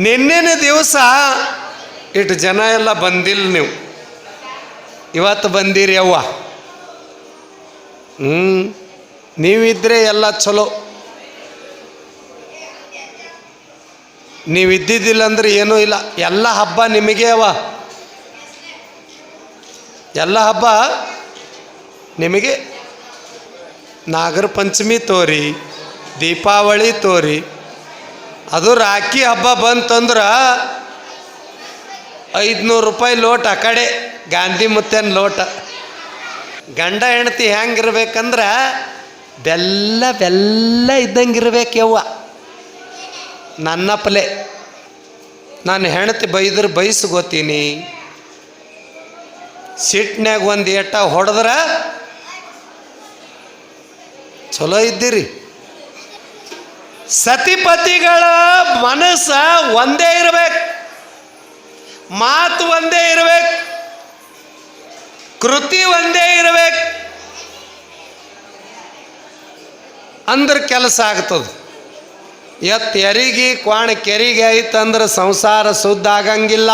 ನಿನ್ನೆನೆ ದಿವಸ ಇಟ್ಟು ಜನ ಎಲ್ಲ ಬಂದಿಲ್ಲ ನೀವು. ಇವತ್ತು ಬಂದಿರಿ ಅವ್ವ. ಹ್ಞೂ ನೀವಿದ್ರೆ ಎಲ್ಲ ಚಲೋ. ನೀವು ಇದ್ದಿದ್ದಿಲ್ಲ ಅಂದ್ರೆ ಏನೂ ಇಲ್ಲ. ಎಲ್ಲ ಹಬ್ಬ ನಿಮಗೆ ಅವ ಎಲ್ಲ ಹಬ್ಬ ನಿಮಗೆ ನಾಗರ ಪಂಚಮಿ ತೋರಿ, ದೀಪಾವಳಿ ತೋರಿ ಅದು ರಾಖಿ ಹಬ್ಬ ಬಂತಂದ್ರೆ ಐದುನೂರು ರೂಪಾಯಿ ಲೋಟ ಆ ಕಡೆ, ಗಾಂಧಿ ಮುತ್ತೇನ ಲೋಟ. ಗಂಡ ಹೆಂಡತಿ ಹೆಂಗಿರ್ಬೇಕಂದ್ರೆ ಬೆಲ್ಲ ಬೆಲ್ಲ ಇದ್ದಂಗಿರ್ಬೇಕು ಯವ್ವ ನನ್ನ ಪಲೆ ನಾನು ಹೆಂಡತಿ ಬೈದ್ರೆ ಬೈಸ್ಕೋತೀನಿ ಸಿಟ್ನ್ಯಾಗ ಒಂದು ಏಟ ಹೊಡೆದ್ರೆ ಚಲೋ ಇದ್ದೀರಿ. ಸತಿಪತಿಗಳ ಮನಸ್ಸ ಒಂದೇ ಇರಬೇಕು. ಮಾತು ಒಂದೇ ಇರಬೇಕು. ಕೃತಿ ಒಂದೇ ಇರಬೇಕು. ಅಂದ್ರೆ ಕೆಲಸ ಆಗ್ತದೆ. ಎತ್ ಎರಿಗಿ ಕ್ವಾಣ ಕೆರಿಗೆ ಐತಂದ್ರೆ ಸಂಸಾರ ಶುದ್ಧ ಆಗಂಗಿಲ್ಲ.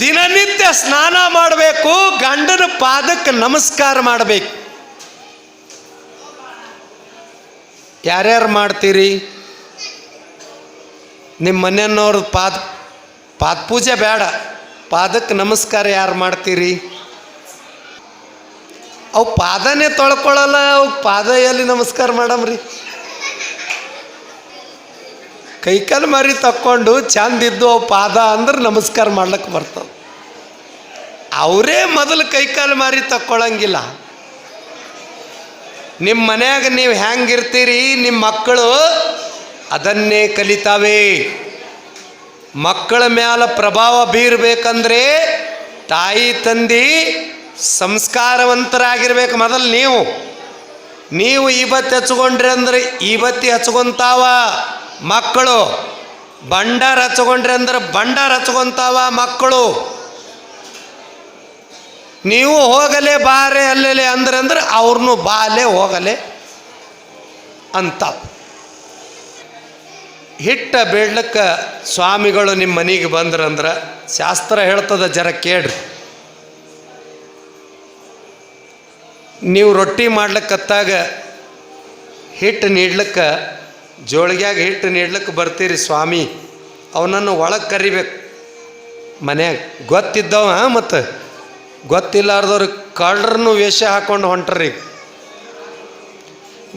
ದಿನನಿತ್ಯ ಸ್ನಾನ ಮಾಡಬೇಕು, ಗಂಡನ ಪಾದಕ್ಕೆ ನಮಸ್ಕಾರ ಮಾಡಬೇಕು. ಯಾರ್ಯಾರು ಮಾಡ್ತೀರಿ? ನಿಮ್ಮ ಮನೆಯವ್ರ ಪಾದ ಪಾದ ಪೂಜೆ ಬೇಡ. ಪಾದಕ್ಕೆ ನಮಸ್ಕಾರ ಯಾರು ಮಾಡ್ತೀರಿ? ಅವು ಪಾದನೇ ತೊಳ್ಕೊಳ್ಳಲ್ಲ ಅವು ಪಾದ ಎಲ್ಲಿ ನಮಸ್ಕಾರ ಮಾಡಮ್ರಿ? ಕೈಕಾಲು ಮರಿ ತಕ್ಕೊಂಡು ಚಂದಿದ್ದು ಅವು ಪಾದ ಅಂದ್ರೆ ನಮಸ್ಕಾರ ಮಾಡ್ಲಿಕ್ಕೆ ಬರ್ತವೆ. ಅವರೇ ಮೊದಲು ಕೈಕಾಲು ಮಾರಿ ತಕ್ಕೊಳಂಗಿಲ್ಲ. ನಿಮ್ಮ ಮನ್ಯಾಗ ನೀವು ಹೆಂಗಿರ್ತೀರಿ ನಿಮ್ಮ ಮಕ್ಕಳು ಅದನ್ನೇ ಕಲಿತಾವೆ. ಮಕ್ಕಳ ಮ್ಯಾಲ ಪ್ರಭಾವ ಬೀರಬೇಕಂದ್ರೆ ತಾಯಿ ತಂದಿ ಸಂಸ್ಕಾರವಂತರಾಗಿರ್ಬೇಕು ಮೊದಲು ನೀವು. ನೀವು ಈ ಬತ್ತಿ ಹಚ್ಕೊಂಡ್ರಿ ಅಂದ್ರೆ ಈ ಬತ್ತಿ ಹಚ್ಕೊಂತಾವ ಮಕ್ಕಳು. ಬಂಡಾರ ಹಚ್ಕೊಂಡ್ರಿ ಅಂದ್ರೆ ಬಂಡಾರ ಹಚ್ಕೊಂತಾವ ಮಕ್ಕಳು. ನೀವು ಹೋಗಲೇ ಬಾರೆ ಅಲ್ಲಲೆ ಅಂದ್ರೆ ಅಂದ್ರೆ ಅವ್ರನ್ನೂ ಬಾಲೆ ಹೋಗಲೆ ಅಂತ. ಹಿಟ್ಟ ಬೇಡ್ಲಕ್ಕ ಸ್ವಾಮಿಗಳು ನಿಮ್ಮ ಮನೆಗೆ ಬಂದ್ರಂದ್ರೆ ಶಾಸ್ತ್ರ ಹೇಳ್ತದ ಜರ ಕೇಳ್ರಿ. ನೀವು ರೊಟ್ಟಿ ಮಾಡ್ಲಿಕ್ಕತ್ತಾಗ ಹಿಟ್ಟು ನೀಡ್ಲಿಕ್ಕೆ, ಜೋಳಿಗ್ಯಾಗ ಹಿಟ್ಟು ನೀಡ್ಲಿಕ್ಕೆ ಬರ್ತೀರಿ ಸ್ವಾಮಿ, ಅವನನ್ನು ಒಳಗೆ ಕರಿಬೇಕು. ಮನ್ಯಾಗ ಗೊತ್ತಿದ್ದವ ಮತ್ತು? ಗೊತ್ತಿಲ್ಲಾರ್ದವ್ರು ಕಳ್ಳರನ್ನು ವೇಷ ಹಾಕೊಂಡು ಹೊಂಟ್ರಿ.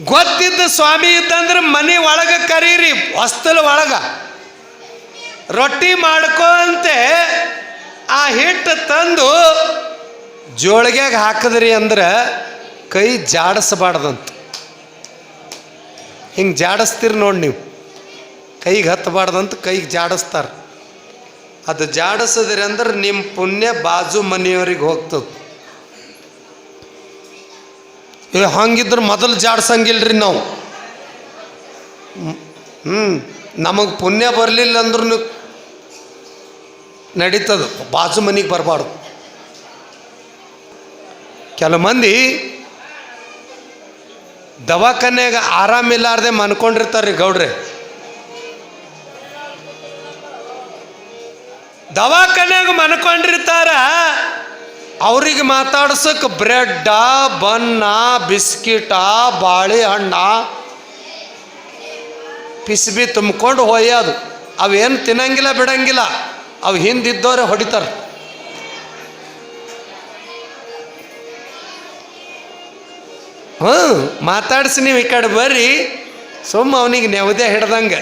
ಗೊತ್ತಿದ್ದ ಸ್ವಾಮಿ ಇದ್ದಂದ್ರೆ ಮನೆ ಒಳಗೆ ಕರೀರಿ, ಹೊಸ್ತಲ್ ಒಳಗೆ. ರೊಟ್ಟಿ ಮಾಡ್ಕೊಂತೆ, ಆ ಹಿಟ್ಟು ತಂದು ಜೋಳಿಗೆಗೆ ಹಾಕಿದ್ರಿ ಅಂದ್ರೆ ಕೈ ಜಾಡಿಸ್ಬಾರ್ದಂತ. ಹಿಂಗೆ ಜಾಡಿಸ್ತೀರಿ ನೋಡಿ ನೀವು. ಕೈಗೆ ಹತ್ತಬಾರ್ದಂತ ಕೈಗೆ ಜಾಡಿಸ್ತಾರೆ. ಅದು ಜಾಡಿಸಿದ್ರಿ ಅಂದ್ರೆ ನಿಮ್ಮ ಪುಣ್ಯ ಬಾಜು ಮನೆಯವ್ರಿಗೆ ಹೋಗ್ತದೆ. ಏ, ಹಂಗಿದ್ರೆ ಮೊದಲು ಜಾಡ್ಸಂಗಿಲ್ರಿ ನಾವು. ಹ್ಞೂ ನಮಗೆ ಪುಣ್ಯ ಬರಲಿಲ್ಲ ಅಂದ್ರೂ ನಡೀತದ, ಬಾಜು ಮನೆಗೆ ಬರಬಾರ್ದು. ಕೆಲವು ಮಂದಿ ದವಾಖಾನೆಗೆ ಆರಾಮಿಲ್ಲಾರ್ದೆ ಮನ್ಕೊಂಡಿರ್ತಾರೆ ಗೌಡ್ರೆ. ದವಾಖಾನ್ಯಾಗ ಮನ್ಕೊಂಡಿರ್ತಾರ, ಅವ್ರಿಗೆ ಮಾತಾಡ್ಸಕ್ಕೆ ಬ್ರೆಡ್ಡ, ಬನ್ನ, ಬಿಸ್ಕಿಟ, ಬಾಳೆಹಣ್ಣ, ಪಿಸ್ಬಿ ತುಂಬ್ಕೊಂಡು ಹೊಯ್ಯೋದು ಅವೇನು ತಿನ್ನಂಗಿಲ್ಲ, ಬಿಡಂಗಿಲ್ಲ, ಅವು ಹಿಂದಿದ್ದವ್ರೆ ಹೊಡಿತಾರೆ. ಹ್ಞೂ, ಮಾತಾಡಿಸಿ ನೀವು ಈ ಕಡೆ ಬರ್ರಿ, ಸುಮ್ಮ ಅವನಿಗೆ ನೆವದೇ ಹಿಡ್ದಂಗೆ.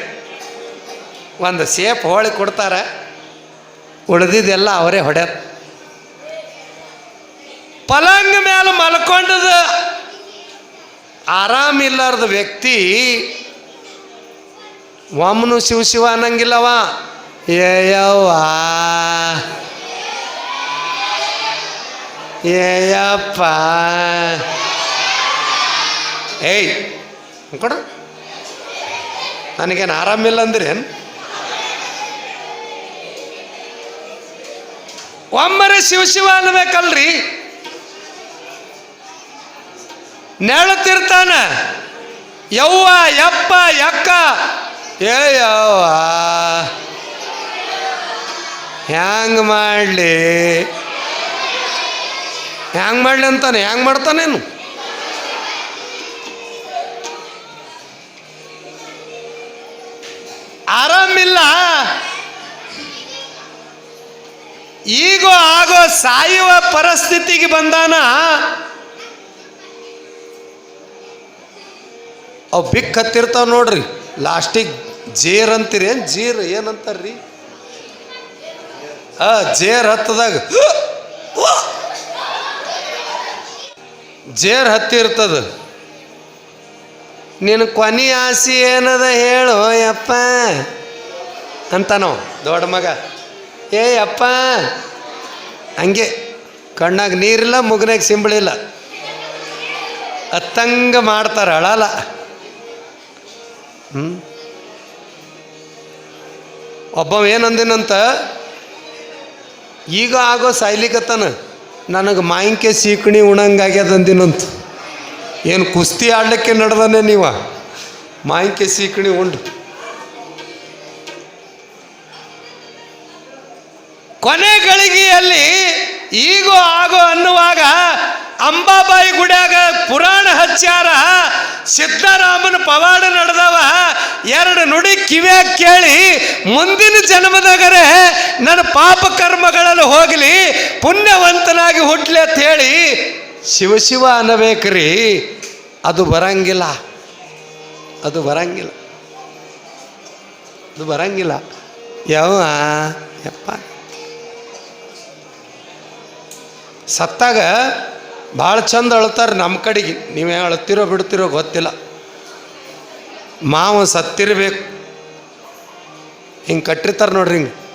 ಒಂದು ಸೇಫ್ ಹೋಳಿ ಕೊಡ್ತಾರೆ. ಉಳಿದಿದ್ದೆಲ್ಲ ಅವರೇ ಹೊಡ್ಯಾರ. ಪಲಂಗ ಮೇಲೆ ಮಲ್ಕೊಂಡದ ಆರಾಮಿಲ್ಲಾರ್ದ ವ್ಯಕ್ತಿ ಒಮ್ಮನು ಶಿವ ಶಿವ ಅನ್ನಂಗಿಲ್ಲವ. ಏಯವ್ವ ಏಯಪ್ಪ ಏಯ್ ಕೊಡ. ನನಗೇನು ಆರಾಮಿಲ್ಲ ಅಂದ್ರೇನು? ಒಮ್ಮರೆ ಶಿವ ಶಿವ ಅನ್ಬೇಕಲ್ರಿ. ನೆಳತಿರ್ತಾನ ಯವ್ವ, ಯಪ್ಪ, ಯಕ್ಕ. ಏ, ಯವ್ವ. ಹ್ಯಾಂಗ ಮಾಡಲಿ? ಹ್ಯಾಂಗ ಮಾಡಲಿ ಅಂತಾನೆ, ಹ್ಯಾಂಗ ಮಾಡ್ತಾನೇನು? ಈಗೋ ಆಗೋ ಸಾಯುವ ಪರಿಸ್ಥಿತಿಗೆ ಬಂದಾನ, ಅವು ಬಿಕ್ ಹತ್ತಿರ್ತಾವ ನೋಡ್ರಿ. ಲಾಸ್ಟಿಗೆ ಜೇರ್ ಅಂತೀರಿ, ಏನು ಜೀರ್, ಏನಂತಾರ್ರಿ? ಆ, ಜೇರ್ ಹತ್ತದಾಗ, ಜೇರ್ ಹತ್ತಿರ್ತದ. ನಿನ್ನ ಕೊನೆ ಆಸೆ ಏನದ ಹೇಳು ಯಪ್ಪ ಅಂತಾನೋ ದೊಡ್ಡ ಮಗ. ಏ, ಅಪ್ಪ. ಹಂಗೆ ಕಣ್ಣಾಗ ನೀರಿಲ್ಲ, ಮುಗನಾಗ ಸಿಂಬಳಿಲ್ಲ ಅತ್ತಂಗ ಮಾಡ್ತಾರೆ ಅಳಲ್ಲ ಹ್ಞೂ ಒಬ್ಬವ ಏನಂದಿನಂತ ಈಗ ಆಗೋ ಸಾಯ್ಲಿಕತ್ತಾನ ನನಗೆ ಮಾಯಿಂಕೆ ಸೀಕಣಿ ಉಣಂಗಾಗ್ಯದ ಅಂದಿನಂತ. ಏನು ಕುಸ್ತಿ ಆಡ್ಲಿಕ್ಕೆ ನಡೆದಾನೆ ನೀವ? ಮಾಯಿಂಕೆ ಸೀಕಣಿ ಉಂಡು. ಕೊನೆ ಗಳಿಗೆಯಲ್ಲಿ ಈಗೋ ಆಗೋ ಅನ್ನುವಾಗ ಅಂಬಾಬಾಯಿ ಗುಡಿಯಾಗ ಪುರಾಣ ಹಚ್ಚಾರ ಸಿದ್ದರಾಮನ ಪವಾಡ ನಡೆದವ, ಎರಡು ನುಡಿ ಕಿವ್ಯಾಗ ಕೇಳಿ, ಮುಂದಿನ ಜನ್ಮದಾಗರೆ ನನ್ನ ಪಾಪ ಕರ್ಮಗಳಲ್ಲಿ ಹೋಗಲಿ, ಪುಣ್ಯವಂತನಾಗಿ ಹುಟ್ಲಿ ಅಂತ ಹೇಳಿ ಶಿವಶಿವ ಶಿವ ಅನ್ನಬೇಕ್ರಿ. ಅದು ಬರಂಗಿಲ್ಲ. ಅದು ಬರಂಗಿಲ್ಲ. ಅದು ಬರಂಗಿಲ್ಲ. ಯಾವ ಯಪ್ಪ. ಸತ್ತಾಗ ಭಾಳ ಚಂದ ಅಳ್ತಾರೆ ನಮ್ಮ ಕಡೆಗೆ. ನೀವು ಅಳ್ತಿರೋ ಬಿಡ್ತಿರೋ ಗೊತ್ತಿಲ್ಲ. ಮಾವ ಸತ್ತಿರಬೇಕು. ಹಿಂಗೆ ಕಟ್ಟಿರ್ತಾರೆ ನೋಡ್ರಿ ಹಿಂಗೆ.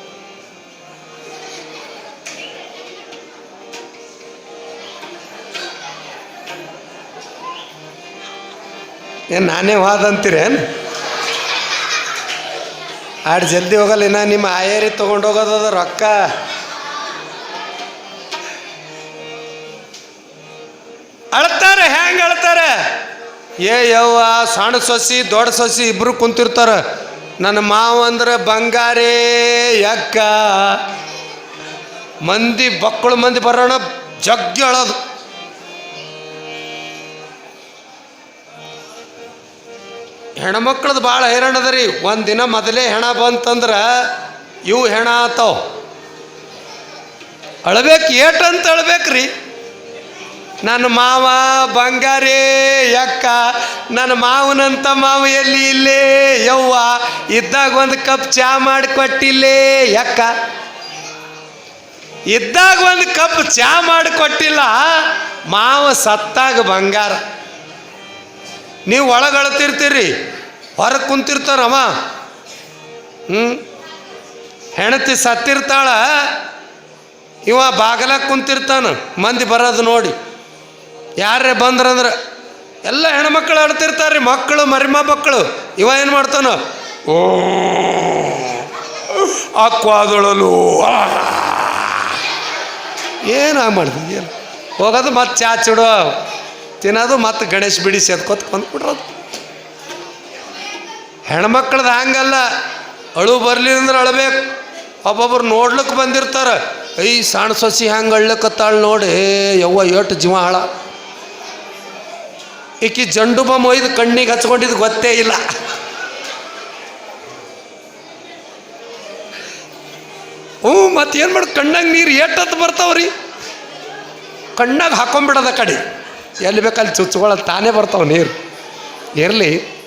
ಏನು ನಾನೇ ವಾದ ಅಂತೀರೇನು? ಆಡ್ ಜಲ್ದಿ ಹೋಗಲ್ಲ, ಇನ್ನ ನಿಮ್ಮ ಆಯೇರಿ ತೊಗೊಂಡೋಗೋದದ ರೊಕ್ಕ. ಏ ಯವ್ವ, ಸಣ್ಣ ಸೊಸಿ, ದೊಡ್ಡ ಸೊಸಿ ಇಬ್ರು ಕುಂತಿರ್ತಾರ. ನನ್ನ ಮಾವ ಅಂದ್ರೆ ಬಂಗಾರೇ ಯಕ್ಕ ಮಂದಿ ಬಕ್ಕಳು ಮಂದಿ ಬರೋಣ, ಜಗ್ಗಿ ಅಳೋದು. ಹೆಣ್ಮಕ್ಳದ್ದು ಭಾಳ ಹೈರಾಣ ಅದ ರೀ ಒಂದು ದಿನ ಮೊದಲೇ ಹೆಣ ಬಂತಂದ್ರೆ ಇವು ಹೆಣ ಆತಾವ. ಅಳ್ಬೇಕು ಏಟಂತ ಅಳ್ಬೇಕ್ರಿ. ನನ್ನ ಮಾವ ಬಂಗಾರೇ ಯಕ್ಕ ನನ್ನ ಮಾವನಂತ ಮಾವ ಎಲ್ಲಿ ಇಲ್ಲೇ? ಯವ್ವ, ಇದ್ದಾಗ ಒಂದು ಕಪ್ ಚಾ ಮಾಡಿ ಕೊಟ್ಟಿಲ್ಲೇ ಯಕ್ಕ ಇದ್ದಾಗ ಒಂದು ಕಪ್ ಚಾ ಮಾಡಿ ಕೊಟ್ಟಿಲ್ಲ, ಮಾವ ಸತ್ತಾಗ ಬಂಗಾರ. ನೀವು ಒಳಗೆ ಅಳ್ತಿರ್ತೀರಿ, ಹೊರಗೆ ಕುಂತಿರ್ತಾರಮ್ಮ ಹ್ಞೂ ಹೆಣತಿ ಸತ್ತಿರ್ತಾಳ, ಇವ ಬಾಗಲಾಗ ಕುಂತಿರ್ತಾನ, ಮಂದಿ ಬರೋದು ನೋಡಿ. ಯಾರೇ ಬಂದ್ರಂದ್ರೆ ಎಲ್ಲ ಹೆಣ್ಮಕ್ಳು ಆಡ್ತಿರ್ತಾರೆ ಮಕ್ಕಳು, ಮರಿಮ ಮಕ್ಕಳು. ಇವ ಏನು ಮಾಡ್ತಾನ? ಓ, ಅಕ್ವಾದೊಳಲು. ಏನು ಮಾಡಿದ್ವಿ ಏನು? ಹೋಗೋದು ಮತ್ತೆ ಚಾ ಚಿಡು, ತಿನ್ನೋದು ಮತ್ತೆ ಗಣೇಶ್ ಬಿಡಿಸಿ ಅದಕ್ಕೊತ್ ಕೊಂದ್ಬಿಟ್ರದು ಹೆಣ್ಮಕ್ಳದ್ದು ಹಂಗಲ್ಲ, ಅಳು ಬರಲಿ ಅಂದ್ರೆ ಅಳಬೇಕು. ಒಬ್ಬೊಬ್ರು ನೋಡ್ಲಿಕ್ಕೆ ಬಂದಿರ್ತಾರೆ, ಐ ಸಣ್ಣ ಸೊಸಿ ಹಂಗೆ ಅಳ್ಳಕತ್ತಾಳ ನೋಡಿ ಯವ್ವ, ಏಟು ಜೀವ ಹಾಳ. ಈಕಿ ಜಂಡು ಬಾಂಬ್ ಒಯ್ದು ಕಣ್ಣಿಗೆ ಹಚ್ಕೊಂಡಿದ್ದು ಗೊತ್ತೇ ಇಲ್ಲ. ಹ್ಞೂ ಏನು ಮಾಡಿ, ಕಣ್ಣಾಗ ನೀರು ಏಟತ್ತು ಬರ್ತಾವ್ರಿ. ಕಣ್ಣಾಗ ಹಾಕೊಂಬಿಡೋದ ಕಡೆ. ಎಲ್ಲಿ ಬೇಕಲ್ಲಿ ಚುಚ್ಕೊಳ್ಳೋದು ತಾನೇ ಬರ್ತಾವೆ ನೀರು. ಇರಲಿ